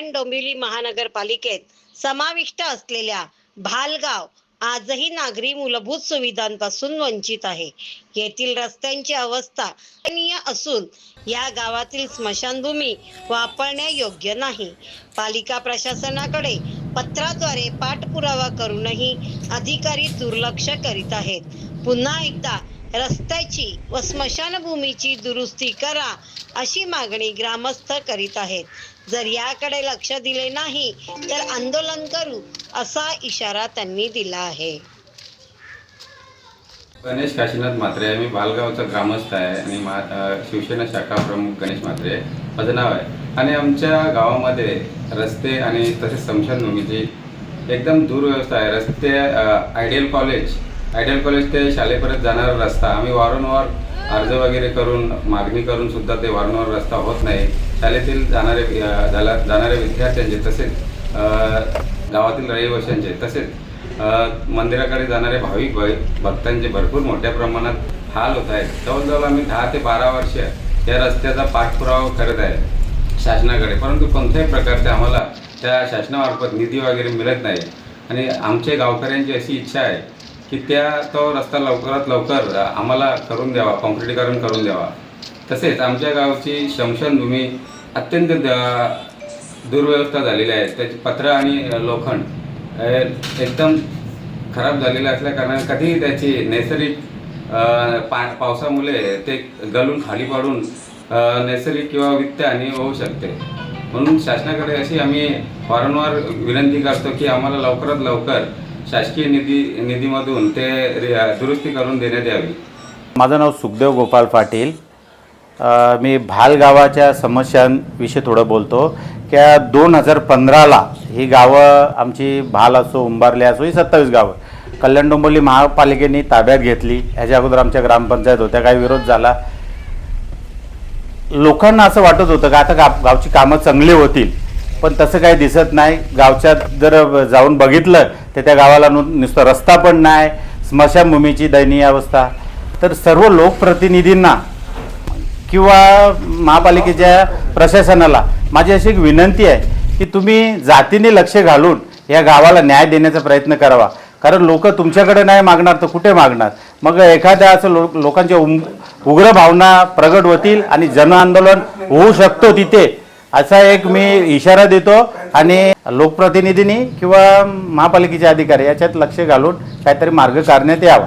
कल्याण डोंबिवली महानगरपालिकेत समाविष्ट असलेल्या भालगाव आजही नागरी मूलभूत सुविधांपासून वंचित आहे. येथील रस्त्यांची अवस्था असून या गावातील स्मशानभूमी वापरण्यायोग्य नाही. पालिका प्रशासनाकडे पत्राद्वारे पाठपुरावा करूनही अधिकारी दुर्लक्ष करीत आहेत. पुन्हा एकदा रस्त्याची व स्मशानभूमीची दुरुस्ती करा अशी मागणी ग्रामस्थ करीत आहेत. जर याकडे लक्ष दिले नाही तर आंदोलन करू असा इशारा त्यांनी दिला आहे. गणेश काशीनाथ म्हात्रे मी बालगावचा ग्रामस्थ आहे आणि मा शिवसेना शाखा प्रमुख गणेश म्हात्रे माझं नाव आहे. आणि आमच्या गावामध्ये रस्ते आणि तसेच स्मशानभूमीची एकदम दुर्व्यवस्था आहे. रस्ते आयडियल कॉलेज आयडियल कॉलेज ते शाळेपर्यंत जाणारा रस्ता. आम्ही वारंवार अर्ज वगैरे करून मागणी करून सुद्धा ते वारंवार रस्ता होत नाही. शाळेतील जाणारे अ, जाणाऱ्या विद्यार्थ्यांचे तसेच गावातील रहिवाशांचे तसेच मंदिराकडे जाणारे भाविक भाई भक्तांचे भरपूर मोठ्या प्रमाणात हाल होत आहेत. जवळजवळ आम्ही दहा ते बारा वर्ष या रस्त्याचा पाठपुरावा करत आहे शासनाकडे. परंतु कोणत्याही प्रकारचे आम्हाला त्या शासनामार्फत निधी वगैरे मिळत नाही. आणि आमच्या गावकऱ्यांची अशी इच्छा आहे की त्या तो रस्ता लवकरात लवकर आम्हाला करून द्यावा कॉन्क्रिटीकरण करून द्यावा. तसेच आमच्या गावची शमशानभूमी अत्यंत द- दुर्व्यवस्था झालेली आहे. त्याची पत्र आणि लोखंड एकदम खराब झालेलं असल्याकारणाने कधीही त्याची नैसर्गिक पा पावसामुळे ते गलून खाली पडून नैसर्गिक किंवा वित्त आणि होऊ शकते. म्हणून शासनाकडे अशी आम्ही वारंवार विनंती करतो की आम्हाला लवकरात लवकर शासकीय निधी निधीमधून ते दुरुस्ती करून देण्यात यावी. माझं नाव सुखदेव गोपाल पाटील. मी भाल गावाच्या समस्यांविषयी थोडं बोलतो. की दोन हजार पंधराला ही गावं आमची भाल असो उंबारले असो ही सत्तावीस गावं. कल्याण डोंबिवली महापालिकेने ताब्यात घेतली. ह्याच्या अगोदर आमच्या ग्रामपंचायत होत्या काही विरोध झाला. लोकांना असं वाटत होतं का आता गा गावची कामं चांगली होतील. पण तसं काही दिसत नाही. गावच्यात जर जाऊन बघितलं तर त्या गावाला नु नुसतं रस्ता पण नाही स्मशानभूमीची दयनीय अवस्था. तर सर्व लोकप्रतिनिधींना किंवा महापालिकेच्या प्रशासनाला माझी अशी एक विनंती आहे की तुम्ही जातीने लक्ष घालून या गावाला न्याय देण्याचा प्रयत्न करावा. कारण लोक तुमच्याकडे नाही मागणार तर कुठे मागणार? मग एखाद्या असं लो लोकांच्या उम उग्र भावना प्रगट होतील आणि जनआंदोलन होऊ शकतो तिथे. असा एक मी इशारा देतो आणि लोकप्रतिनिधींनी किंवा महापालिकेचे अधिकारी याच्यात लक्ष घालून काहीतरी मार्ग काढण्यात यावा.